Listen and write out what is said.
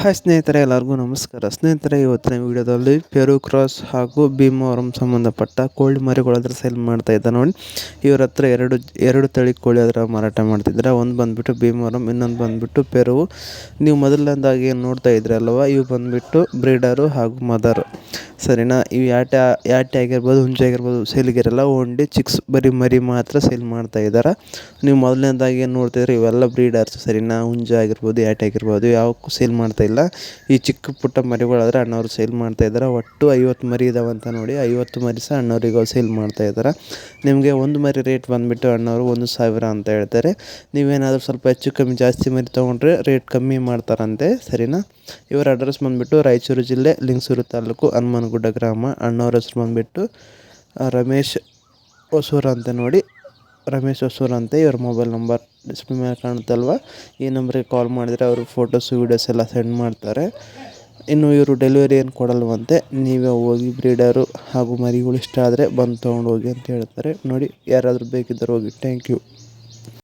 Hi ಸ್ನೇಹಿತರೆ, ಎಲ್ಲರಿಗೂ ನಮಸ್ಕಾರ. ಸ್ನೇಹಿತರೆ, ಇವತ್ತಿನ ವಿಡಿಯೋದಲ್ಲಿ ಪೆರು ಕ್ರಾಸ್ ಹಾಗೂ ಭೀಮವರಂ ಸಂಬಂಧಪಟ್ಟ ಕೋಳಿ ಮರಿಗಳು ಅದರ ಸೇಲ್ ಮಾಡ್ತಾ ಇದ್ದ ನೋಡಿ. ಇವ್ರ ಹತ್ರ ಎರಡು ಎರಡು ತಳಿ ಕೋಳಿ ಅದರ ಮಾರಾಟ ಮಾಡ್ತಿದ್ದಾರೆ. ಒಂದು ಬಂದುಬಿಟ್ಟು ಭೀಮವರಂ ಇನ್ನೊಂದು ಬಂದುಬಿಟ್ಟು ಪೆರು. ನೀವು ಮೊದಲನೇದಾಗಿ ಏನು ನೋಡ್ತಾ ಇದ್ರಲ್ವ ಇವು ಬಂದುಬಿಟ್ಟು ಬ್ರೀಡರು ಹಾಗೂ ಮದರು. ಸರಿನಾ? ಇವು ಯಾಟೆ ಯಾಟೆ ಆಗಿರ್ಬೋದು ಹುಂಜೆ ಆಗಿರ್ಬೋದು ಸೇಲ್ಗಿರೆಲ್ಲ ಓನ್ಲಿ ಚಿಕ್ಸ್ ಬರೀ ಮರಿ ಮಾತ್ರ ಸೇಲ್ ಮಾಡ್ತಾ ಇದ್ದಾರೆ ನೀವು ಮೊದಲನೇದಾಗಿ ಏನು ನೋಡ್ತಿದ್ರೆ, ಇವೆಲ್ಲ ಬ್ರೀಡರ್ಸ್ ಸರಿನಾ? ಹುಂಜೆ ಆಗಿರ್ಬೋದು ಯಾಟೆ ಆಗಿರ್ಬೋದು ಯಾವಕ್ಕೂ ಸೇಲ್ ಮಾಡ್ತಾ ಇಲ್ಲ. ಈ ಚಿಕ್ಕ ಪುಟ್ಟ ಮರಿಗಳಾದರೆ ಅಣ್ಣವ್ರು ಸೇಲ್ ಮಾಡ್ತಾ ಇದ್ದಾರೆ ಒಟ್ಟು ಐವತ್ತು ಮರಿ ಇದಾವೆ ಅಂತ ನೋಡಿ, ಐವತ್ತು ಮರಿ ಸಹ ಅಣ್ಣವ್ರಿಗೆ ಸೇಲ್ ಮಾಡ್ತಾ ಇದ್ದಾರೆ ನಿಮಗೆ ಒಂದು ಮರಿ ರೇಟ್ ಬಂದುಬಿಟ್ಟು ಅಣ್ಣವರು ಒಂದು ಸಾವಿರ ಅಂತ ಹೇಳ್ತಾರೆ. ನೀವೇನಾದರೂ ಸ್ವಲ್ಪ ಹೆಚ್ಚು ಕಮ್ಮಿ, ಜಾಸ್ತಿ ಮರಿ ತೊಗೊಂಡ್ರೆ ರೇಟ್ ಕಮ್ಮಿ ಮಾಡ್ತಾರಂತೆ, ಸರಿನಾ? ಇವರ ಅಡ್ರೆಸ್ ಬಂದುಬಿಟ್ಟು ರಾಯಚೂರು ಜಿಲ್ಲೆ, ಲಿಂಗಸೂರು ತಾಲೂಕು ಹನುಮನಗುಡ್ಡ ಗ್ರಾಮ ಅಣ್ಣವ್ರ ಹೆಸರು ಬಂದುಬಿಟ್ಟು ರಮೇಶ್ ಹೊಸೂರು ಅಂತ ನೋಡಿ, ರಮೇಶ್ ಹೊಸೂರು ಅಂತ ಇವ್ರ ಮೊಬೈಲ್ ನಂಬರ್ ಡಿಸ್ಪ್ಲೇ ಮೇಲೆ ಕಾಣುತ್ತಲ್ವ? ಈ ನಂಬರಿಗೆ ಕಾಲ್ ಮಾಡಿದರೆ ಅವರು ಫೋಟೋಸು ವೀಡಿಯೋಸ್ ಎಲ್ಲ ಸೆಂಡ್ ಮಾಡ್ತಾರೆ. ಇನ್ನು ಇವರು ಡೆಲಿವರಿ ಏನು ಕೊಡಲ್ವಂತೆ, ನೀವೇ ಹೋಗಿ ಬ್ರೀಡರು ಹಾಗೂ ಮರಿಗಳು ಇಷ್ಟ ಆದರೆ ಬಂದು ತೊಗೊಂಡು ಹೋಗಿ ಅಂತ ಹೇಳ್ತಾರೆ. ನೋಡಿ, ಯಾರಾದರೂ ಬೇಕಿದ್ದರೆ ಹೋಗಿ ಥ್ಯಾಂಕ್ ಯು